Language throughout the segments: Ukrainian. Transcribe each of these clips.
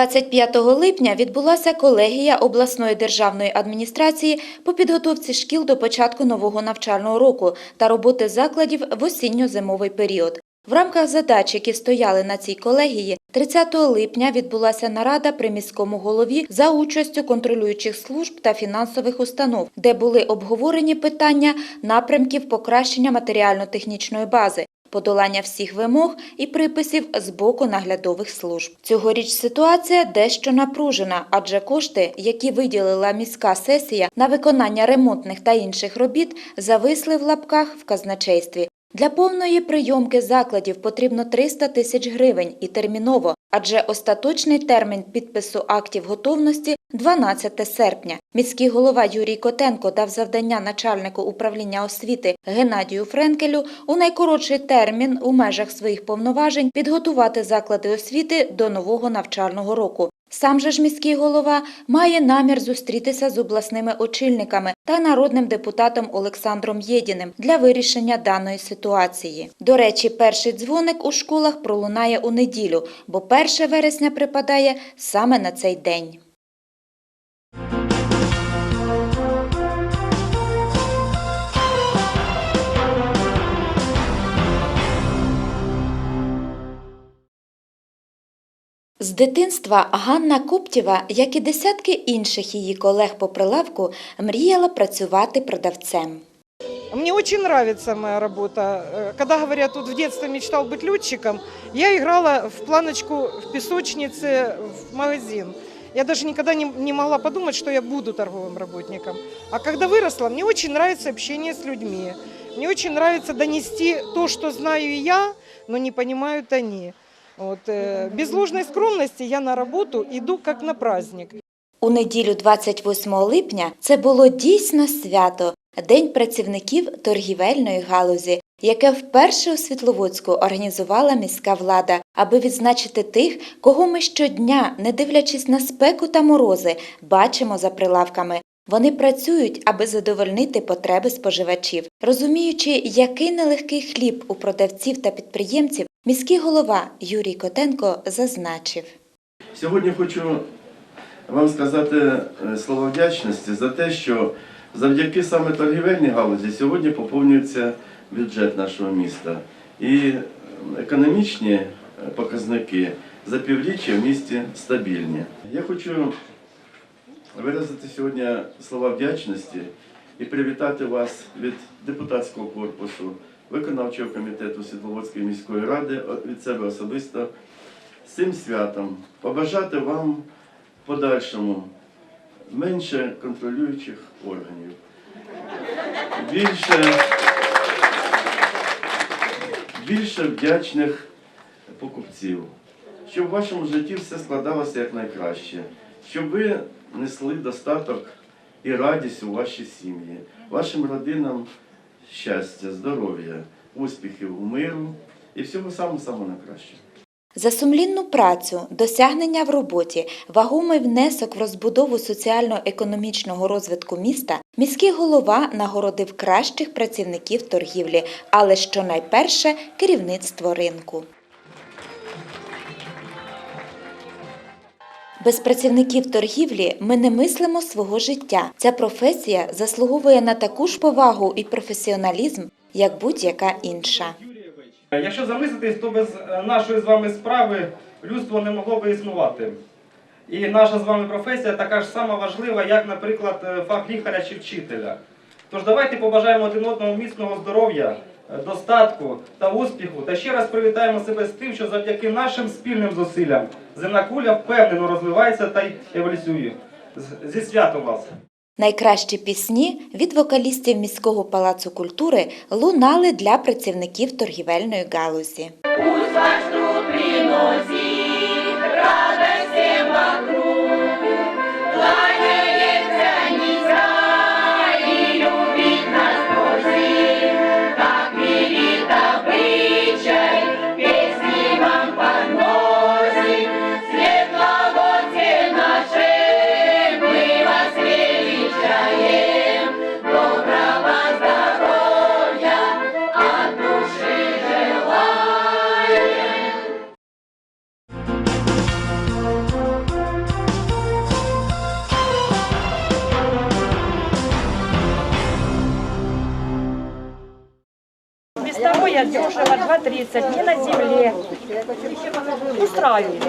25 липня відбулася колегія обласної державної адміністрації по підготовці шкіл до початку нового навчального року та роботи закладів в осінньо-зимовий період. В рамках задач, які стояли на цій колегії, 30 липня відбулася нарада при міському голові за участю контролюючих служб та фінансових установ, де були обговорені питання напрямків покращення матеріально-технічної бази, подолання всіх вимог і приписів з боку наглядових служб. Цьогоріч ситуація дещо напружена, адже кошти, які виділила міська сесія на виконання ремонтних та інших робіт, зависли в лапках в казначействі. Для повної прийомки закладів потрібно 300 тисяч гривень і терміново, адже остаточний термін підпису актів готовності 12 серпня. Міський голова Юрій Котенко дав завдання начальнику управління освіти Геннадію Френкелю у найкоротший термін у межах своїх повноважень підготувати заклади освіти до нового навчального року. Сам же ж міський голова має намір зустрітися з обласними очільниками та народним депутатом Олександром Єдіним для вирішення даної ситуації. До речі, перший дзвоник у школах пролунає у неділю, бо 1 вересня припадає саме на цей день. З дитинства Ганна Коптєва, як і десятки інших її колег по прилавку, мріяла працювати продавцем. Мне очень нравится моя работа. Э, Когда говорят, тут в детстве мечтал быть летчиком, я играла в планочку в песочнице в магазин. Я даже никогда не, не могла подумать, что я буду торговым работником. А когда выросла, мне очень нравится общение с людьми. Мне очень нравится донести то, что знаю и я, но не понимают они. Вот, э, без ложной скромности я на работу иду как на праздник. У неділю 28 липня це було дійсно свято День працівників торгівельної галузі, яке вперше у Світловодську організувала міська влада, аби відзначити тих, кого ми щодня, не дивлячись на спеку та морози, бачимо за прилавками. Вони працюють, аби задовольнити потреби споживачів. Розуміючи, який нелегкий хліб у продавців та підприємців, міський голова Юрій Котенко зазначив. Сьогодні хочу вам сказати е, слова вдячності за те, що завдяки саме торгівельній галузі сьогодні поповнюється бюджет нашого міста. І е, економічні е, показники за півріччя в місті стабільні. Я хочу виразити сьогодні слова вдячності і привітати вас від депутатського корпусу, виконавчого комітету Світловодської міської ради від себе особисто з цим святом, побажати вам в подальшому менше контролюючих органів, більше, більше вдячних покупців, щоб в вашому житті все складалося якнайкраще, щоб ви несли достаток і радість у ваші сім'ї, вашим родинам щастя, здоров'я, успіхів у миру і всього самого самого найкращого. За сумлінну працю, досягнення в роботі, вагомий внесок в розбудову соціально-економічного розвитку міста, міський голова нагородив кращих працівників торгівлі, але що найперше керівництво ринку. Без працівників торгівлі ми не мислимо свого життя. Ця професія заслуговує на таку ж повагу і професіоналізм, як будь-яка інша. Якщо замислитись, то без е, нашої з вами справи людство не могло би існувати. І наша з вами професія така ж сама важлива, як, наприклад, е, фах лікаря чи вчителя. Тож давайте побажаємо один одному міцного здоров'я, достатку та успіху, та ще раз привітаємо себе з тим, що завдяки нашим спільним зусиллям земна куля впевнено розвивається та й еволюціює. Зі святом вас! Найкращі пісні від вокалістів міського палацу культури лунали для працівників торгівельної галузі. Пусть дешево, 2,30, не на земле. Устраивает.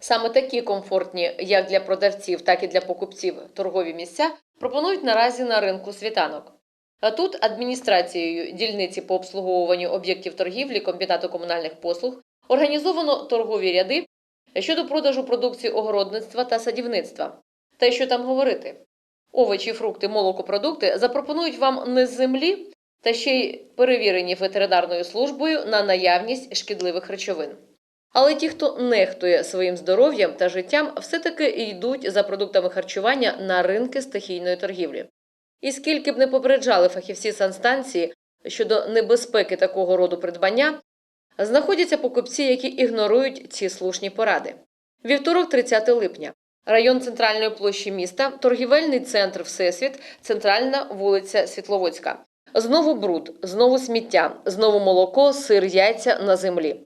Саме такі комфортні як для продавців, так і для покупців торгові місця пропонують наразі на ринку світанок. А тут адміністрацією дільниці по обслуговуванню об'єктів торгівлі комбінату комунальних послуг організовано торгові ряди щодо продажу продукції огородництва та садівництва. Та що там говорити? Овочі, фрукти, молокопродукти запропонують вам не з землі, та ще й перевірені ветеринарною службою на наявність шкідливих речовин. Але ті, хто нехтує своїм здоров'ям та життям, все-таки йдуть за продуктами харчування на ринки стихійної торгівлі. І скільки б не попереджали фахівці санстанції щодо небезпеки такого роду придбання, знаходяться покупці, які ігнорують ці слушні поради. Вівторок, 30 липня. Район центральної площі міста, торгівельний центр Всесвіт, центральна вулиця Світловодська. Знову бруд, знову сміття, знову молоко, сир, яйця на землі.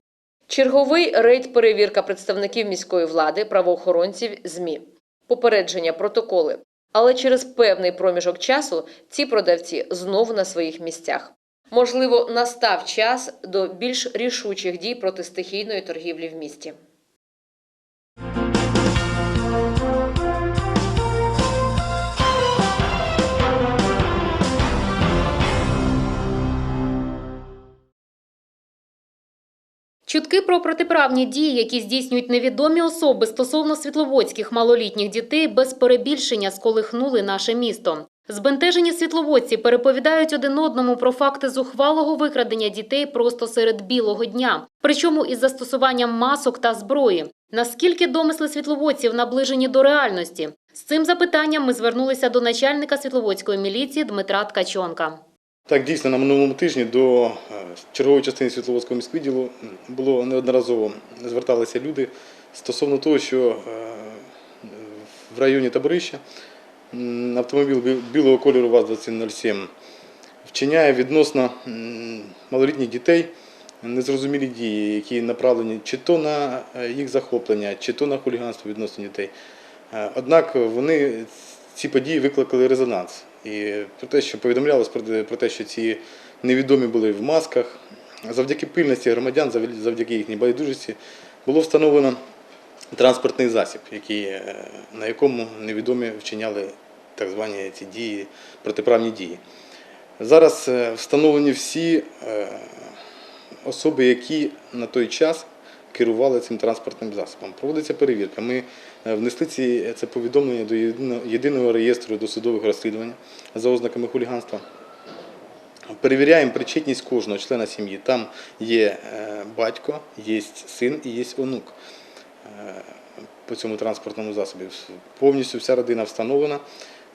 Черговий рейд перевірка представників міської влади, правоохоронців, ЗМІ. Попередження, протоколи. Але через певний проміжок часу ці продавці знову на своїх місцях. Можливо, настав час до більш рішучих дій проти стихійної торгівлі в місті. Чутки про протиправні дії, які здійснюють невідомі особи стосовно світловодських малолітніх дітей, без перебільшення сколихнули наше місто. Збентежені світловодці переповідають один одному про факти зухвалого викрадення дітей просто серед білого дня, причому із застосуванням масок та зброї. Наскільки домисли світловодців наближені до реальності? З цим запитанням ми звернулися до начальника світловодської міліції Дмитра Ткачонка. Так, дійсно, на минулому тижні до е, чергової частини Світловодського міськвідділу було неодноразово зверталися люди стосовно того, що е, в районі Таборища автомобіль білого кольору ВАЗ-2107 вчиняє відносно м, малолітніх дітей незрозумілі дії, які направлені чи то на е, їх захоплення, чи то на хуліганство відносно дітей. Однак вони ці події викликали резонанс. І про те, що повідомлялось про те, що ці невідомі були в масках, завдяки пильності громадян, завдяки їхній байдужості, було встановлено транспортний засіб, який, е, на якому невідомі вчиняли так звані ці дії, протиправні дії. Зараз е, встановлені всі е, особи, які на той час керували цим транспортним засобом. Проводиться перевірка. Ми е, внесли ці, це повідомлення до єдиного, реєстру досудових розслідувань за ознаками хуліганства. Перевіряємо причетність кожного члена сім'ї. Там є е, батько, є син і є онук е, по цьому транспортному засобі. Повністю вся родина встановлена.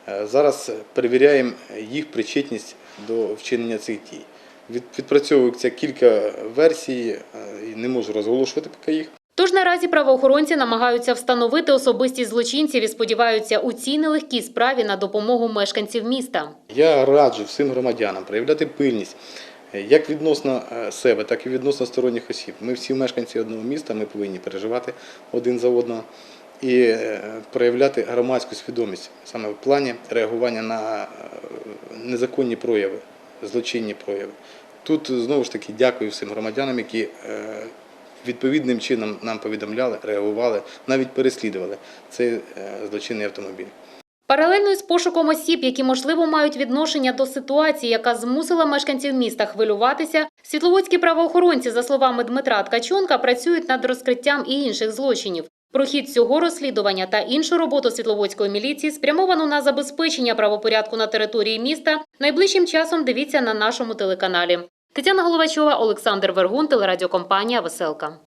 Е, Зараз перевіряємо їх причетність до вчинення цих дій. Від- Відпрацьовується кілька версій, е, і не можу розголошувати поки їх. Тож наразі правоохоронці намагаються встановити особистість злочинців і сподіваються у цій нелегкій справі на допомогу мешканців міста. Я раджу всім громадянам проявляти пильність е, як відносно е, себе, так і відносно сторонніх осіб. Ми всі мешканці одного міста, ми повинні переживати один за одного і проявляти громадську свідомість саме в плані реагування на незаконні прояви, злочинні прояви. Тут знову ж таки дякую всім громадянам, які е, відповідним чином нам повідомляли, реагували, навіть переслідували цей е, злочинний автомобіль. Паралельно із пошуком осіб, які можливо мають відношення до ситуації, яка змусила мешканців міста хвилюватися, світловодські правоохоронці, за словами Дмитра Ткачонка, працюють над розкриттям і інших злочинів. Про хід цього розслідування та іншу роботу світловодської міліції спрямовану на забезпечення правопорядку на території міста. Найближчим часом дивіться на нашому телеканалі. Тетяна Головачова, Олександр Вергун, телерадіокомпанія Веселка.